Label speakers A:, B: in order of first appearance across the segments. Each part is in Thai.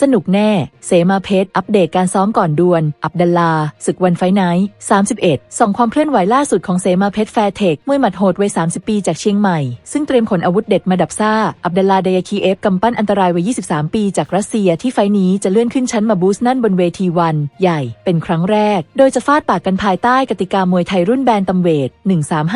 A: สนุกแน่ เสมาเพชรอัปเดตการซ้อมก่อนดวล อับดัลลา ศึกวันไฟไนท์31 ส่องความเคลื่อนไหวล่าสุดของเสมาเพชรแฟร์เทคมวยหมัดโหดวัย 30 ปีจากเชียงใหม่ ซึ่งเตรียมขนอาวุธเด็ดมาดับซ่า อับดัลลาเดยาคีเอฟกำปั้นอันตรายวัย 23 ปีจากรัสเซียที่ไฟนี้จะเลื่อนขึ้นชั้นมาบูสนั่นบนเวทีวัน ใหญ่ เป็นครั้งแรก โดยจะฟาดปากกันภายใต้กติกามวยไทยรุ่นแบนตัมเวท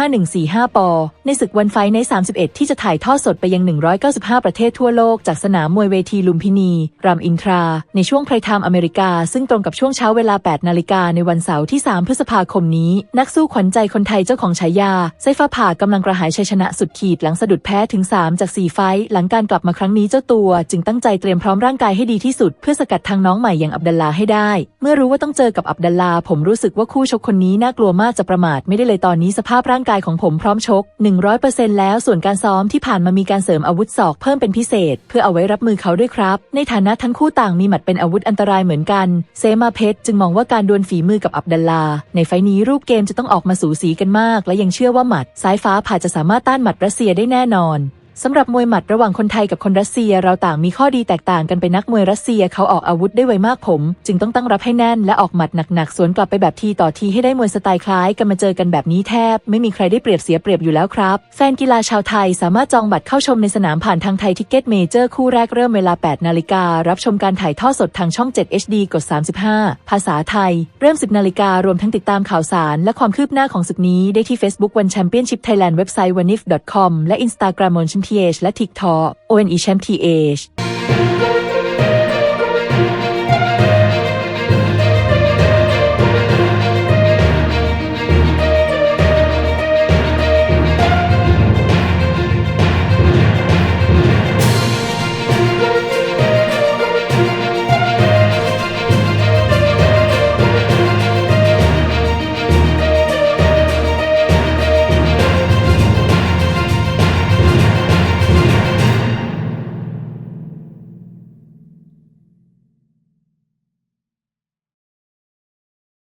A: 135145 ปอ ในศึกวันไฟใน31 ที่จะถ่ายทอดสดไปยัง 195 ประเทศทั่วโลกจากสนามมวยเวทีลุมพินีรามอินทรา ในช่วงไพรไทม์อเมริกา ซึ่งตรงกับช่วงเช้าเวลา 8 นาฬิกาในวันเสาร์ที่ 3 พฤษภาคมนี้ นักสู้ขวัญใจคนไทยเจ้าของฉายาไซฟ้าผ่ากำลังกระหายชัยชนะสุดขีดหลังสะดุดแพ้ถึง 3 จาก 4 ไฟหลังการกลับมาครั้งนี้เจ้าตัว จึงตั้งใจเตรียมพร้อมร่างกายให้ดีที่สุด เพื่อสกัดทางน้องใหม่อย่างอับดัลลาให้ได้ เมื่อรู้ว่าต้องเจอกับอับดัลลาผมรู้สึกว่าคู่ชกคนนี้น่ากลัวมากจะประมาทไม่ได้เลยตอนนี้สภาพร่างกายของผมพร้อมชก 100%แล้วส่วนการซ้อมที่ผ่านมามีการเสริมอาวุธศอกเพิ่มเป็นพิเศษ เพื่อเอาไว้รับมือเขาด้วยครับ ในฐานะทั้งคู่ต่างมีหมัดเป็นอาวุธอันตรายเหมือนกัน เซมาเพชรจึงมองว่าการดวลฝีมือกับอับดัลลา ในไฟนี้รูปเกมจะต้องออกมาสูสีกันมาก และยังเชื่อว่าหมัด สายฟ้าผ่าจะสามารถต้านหมัดรัสเซียได้แน่นอน สำหรับมวยหมัดระหว่างคนไทยกับคนรัสเซียเราต่างมีข้อดีแตกต่างกันไปนักมวยรัสเซียเขาออกอาวุธได้ไวมากผม จึงต้องตั้งรับให้แน่นและออกหมัดหนักๆสวนกลับไปแบบทีต่อทีให้ได้มวยสไตล์คล้ายกันมาเจอกันแบบนี้แทบ ไม่มีใครได้เปรียบเสียเปรียบอยู่แล้วครับ แฟนกีฬาชาวไทยสามารถจองบัตรเข้าชมในสนามผ่านทางไทยทิกเก็ตเมเจอร์คู่แรกเริ่มเวลา 8 นาฬิการับชมการถ่ายทอดสดทางช่อง 7 HD กด 35 ภาษาไทย เริ่ม 10 นาฬิการวมทั้งติดตามข่าวสาร และความคืบหน้าของศึกนี้ได้ที่ Facebook One Championship Thailand เว็บไซต์ wanif.com และ Instagram มนชิม th และ TikTok ONE Champ th